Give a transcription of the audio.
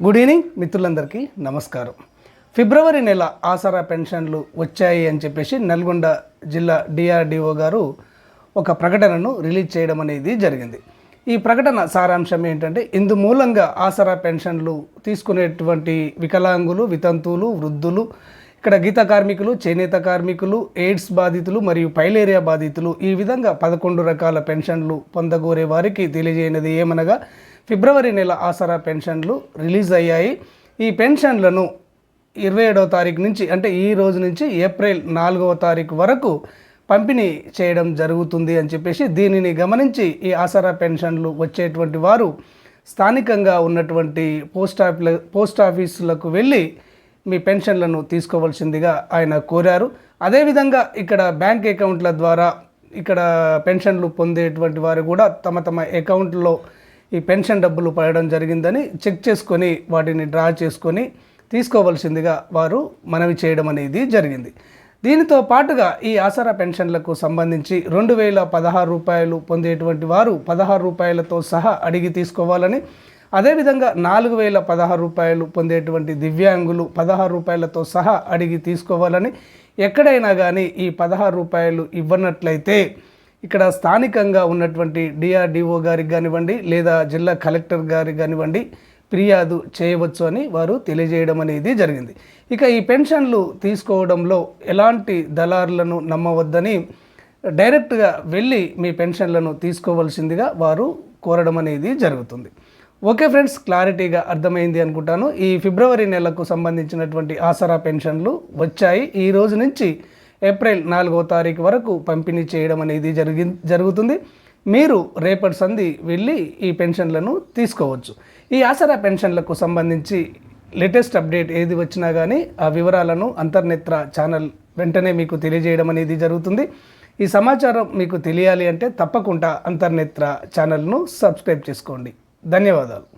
Good evening మిత్రులందరికీ నమస్కారం. ఫిబ్రవరి నెల ఆసరా పెన్షన్లు వచ్చాయి అని చెప్పేసి నల్గొండ జిల్లా డిఆర్డిఓ గారు ఒక ప్రకటనను రిలీజ్ చేయడం అనేది జరిగింది. ఈ ప్రకటన సారాంశం ఏంటంటే ఇందు మూలంగా ఆసరా పెన్షన్లు తీసుకునేటువంటి వికలాంగులు వితంతువులు వృద్ధులు ఇక్కడ గీత కార్మికులు చేనేత కార్మికులు ఎయిడ్స్ బాధితులు మరియు పైలేరియా బాధితులు ఈ విధంగా పదకొండు రకాల పెన్షన్లు పొందగోరే వారికి తెలియజేయనది ఏమనగా ఫిబ్రవరి నెల ఆసరా పెన్షన్లు రిలీజ్ అయ్యాయి. ఈ పెన్షన్లను ఇరవై ఏడవ తారీఖు నుంచి అంటే ఈ రోజు నుంచి ఏప్రిల్ నాలుగవ తారీఖు వరకు పంపిణీ చేయడం జరుగుతుంది అని చెప్పేసి దీనిని గమనించి ఈ ఆసరా పెన్షన్లు వచ్చేటువంటి వారు స్థానికంగా ఉన్నటువంటి పోస్ట్ ఆఫీల పోస్ట్ ఆఫీసులకు వెళ్ళి మీ పెన్షన్లను తీసుకోవాల్సిందిగా ఆయన కోరారు. అదేవిధంగా ఇక్కడ బ్యాంక్ అకౌంట్ల ద్వారా ఇక్కడ పెన్షన్లు పొందేటువంటి వారు కూడా తమ తమ అకౌంట్లో ఈ పెన్షన్ డబ్బులు పడడం జరిగిందని చెక్ చేసుకొని వాటిని డ్రా చేసుకొని తీసుకోవలసిందిగా వారు మనవి చేయడం అనేది జరిగింది. దీనితో పాటుగా ఈ ఆసరా పెన్షన్లకు సంబంధించి రెండు వేల పదహారు రూపాయలు పొందేటువంటి వారు పదహారు రూపాయలతో సహా అడిగి తీసుకోవాలని అదేవిధంగా నాలుగు వేల పదహారు రూపాయలు పొందేటువంటి దివ్యాంగులు పదహారు రూపాయలతో సహా అడిగి తీసుకోవాలని ఎక్కడైనా కానీ ఈ పదహారు రూపాయలు ఇవ్వనట్లయితే ఇక్కడ స్థానికంగా ఉన్నటువంటి డిఆర్డిఓ గారికి కానివ్వండి లేదా జిల్లా కలెక్టర్ గారికి కానివ్వండి ఫిర్యాదు చేయవచ్చు అని వారు తెలియజేయడం అనేది జరిగింది. ఇక ఈ పెన్షన్లు తీసుకోవడంలో ఎలాంటి దళారులను నమ్మవద్దని డైరెక్ట్గా వెళ్ళి మీ పెన్షన్లను తీసుకోవాల్సిందిగా వారు కోరడం అనేది జరుగుతుంది. ఓకే ఫ్రెండ్స్ క్లారిటీగా అర్థమైంది అనుకుంటాను. ఈ ఫిబ్రవరి నెలకు సంబంధించినటువంటి ఆసరా పెన్షన్లు వచ్చాయి. ఈ రోజు నుంచి ఏప్రిల్ నాలుగో తారీఖు వరకు పంపిణీ చేయడం అనేది జరిగి జరుగుతుంది. మీరు రేపటి సంధి వెళ్ళి ఈ పెన్షన్లను తీసుకోవచ్చు. ఈ ఆసరా పెన్షన్లకు సంబంధించి లేటెస్ట్ అప్డేట్ ఏది వచ్చినా కానీ ఆ వివరాలను అంతర్నేత్ర ఛానల్ వెంటనే మీకు తెలియజేయడం అనేది జరుగుతుంది. ఈ సమాచారం మీకు తెలియాలి అంటే తప్పకుండా అంతర్నేత్ర ఛానల్ను సబ్స్క్రైబ్ చేసుకోండి. ధన్యవాదాలు.